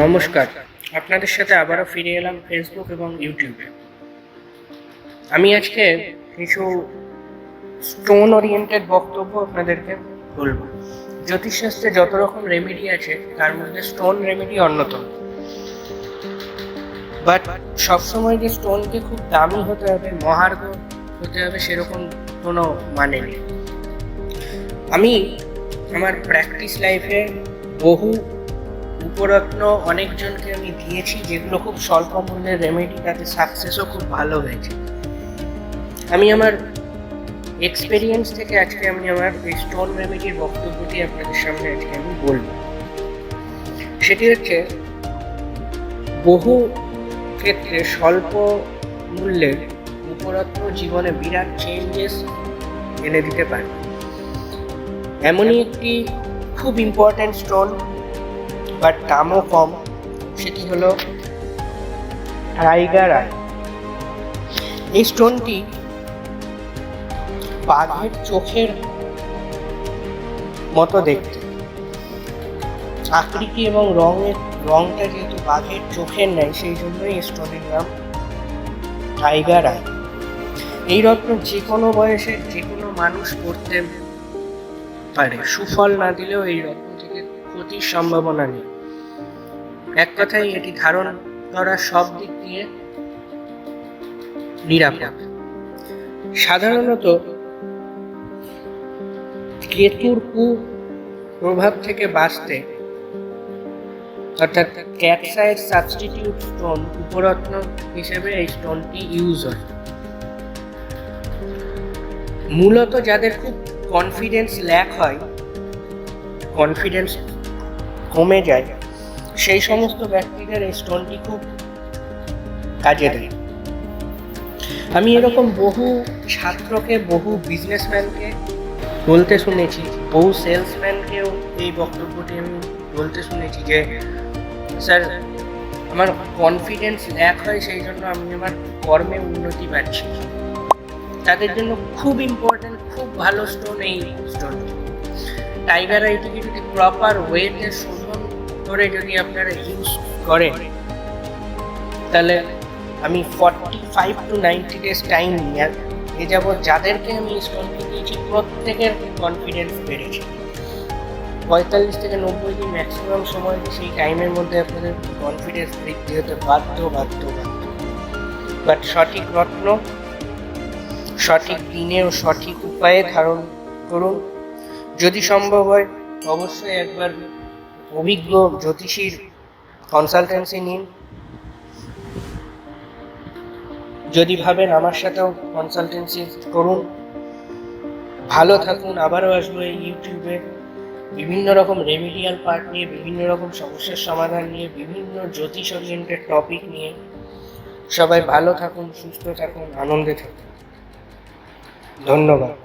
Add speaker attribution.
Speaker 1: নমস্কার। আপনাদের সাথে আবারও ফিরে এলাম ফেসবুক এবং ইউটিউবে আমি আজকে কিছু স্টোন ওরিয়েন্টেড বক্তব্য আপনাদেরকে বলব। জ্যোতিষশাস্ত্রে যত রকম রেমেডি আছে, তার মধ্যে স্টোন রেমেডি অন্যতম। বাট সবসময় যে স্টোনকে খুব দামি হতে হবে, মহার্ঘ হতে হবে, সেরকম কোনো মানে নেই। আমি আমার প্র্যাকটিস লাইফে বহু উপরত্ন অনেকজনকে আমি দিয়েছি, যেগুলো খুব স্বল্প মূল্যের রেমেডি তাতে সাকসেসও খুব ভালো হয়েছে। আমি আমার এক্সপেরিয়েন্স থেকে আজকে আমি আমার এই স্টোন রেমেডির বক্তব্যটি আপনাদের সামনে আজকে আমি বলব। সেটি হচ্ছে, বহু ক্ষেত্রে স্বল্প মূল্যের উপরত্ন জীবনে বিরাট চেঞ্জেস এনে দিতে পারে। এমনই একটি খুব ইম্পর্ট্যান্ট স্টোন বাট দামও কম। সেটি হলো টাইগার আই। এই স্টোনটি বাঘের চোখের মতো দেখতে। আকৃতি এবং রঙের রংটা যেহেতু বাঘের চোখের নেয় সেই জন্যই স্টোনের নাম টাইগার আই। এই রত্ন যে কোনো বয়সের যে কোনো মানুষ পড়তে পারে। সুফল না দিলেও এই রত্ন থেকে ক্ষতির সম্ভাবনা নেই। এক কথায় এটি ধারণ করা সব দিক দিয়ে নিরাপদ। সাধারণত কেতুর কু প্রভাব থেকে বাঁচতে, অর্থাৎ ক্যাটসাইড সাবস্টিটিউট স্টোন উপরত্ন হিসেবে এই স্টোনটি ইউজ হয়। মূলত যাদের খুব কনফিডেন্স ল্যাক হয় কনফিডেন্স কমে যায় সেই সমস্ত ব্যক্তিদের এই স্টোনটি খুব কাজে দেয়। আমি এরকম বহু ছাত্রকে, বহু বিজনেসম্যানকে বলতে শুনেছি, বহু সেলসম্যানকেও এই বক্তব্যটি আমি বলতে শুনেছি যে, স্যার, আমার কনফিডেন্স ল্যাক হয় সেই জন্য আমি আমার কর্মে উন্নতি পাচ্ছি। তাদের জন্য খুব ইম্পর্ট্যান্ট খুব ভালো স্টোন এই স্টোনটি টাইগার আইটিকে যদি প্রপার ওয়েতে করে যদি আপনারা ইউজ করেন তাহলে আমি forty five to ninety days time নিয়ে এ যাবৎ যাদেরকে আমি স্টোনটি দিয়েছি, প্রত্যেকের কনফিডেন্স বেড়েছে। পঁয়তাল্লিশ থেকে নব্বই দিন ম্যাক্সিমাম সময় সেই টাইমের মধ্যে আপনাদের কনফিডেন্স বৃদ্ধি হতে বাধ্য বাধ্য বাধ্য। বাট সঠিক রত্ন, সঠিক দিনে ও সঠিক উপায়ে ধারণ করুন। যদি সম্ভব হয়, অবশ্যই একবার অভিজ্ঞ জ্যোতিষীর কনসালটেন্সি নিন। যদি ভাবেন আমার সাথেও কনসালটেন্সি করুন। ভালো থাকুন, আবারও আসব এই ইউটিউবে বিভিন্ন রকম রেমিডিয়াল পার্ট নিয়ে, বিভিন্ন রকম সমস্যার সমাধান নিয়ে, বিভিন্ন জ্যোতিষ ওরিয়েন্টেড টপিক নিয়ে। সবাই ভালো থাকুন, সুস্থ থাকুন, আনন্দে থাকুন। ধন্যবাদ।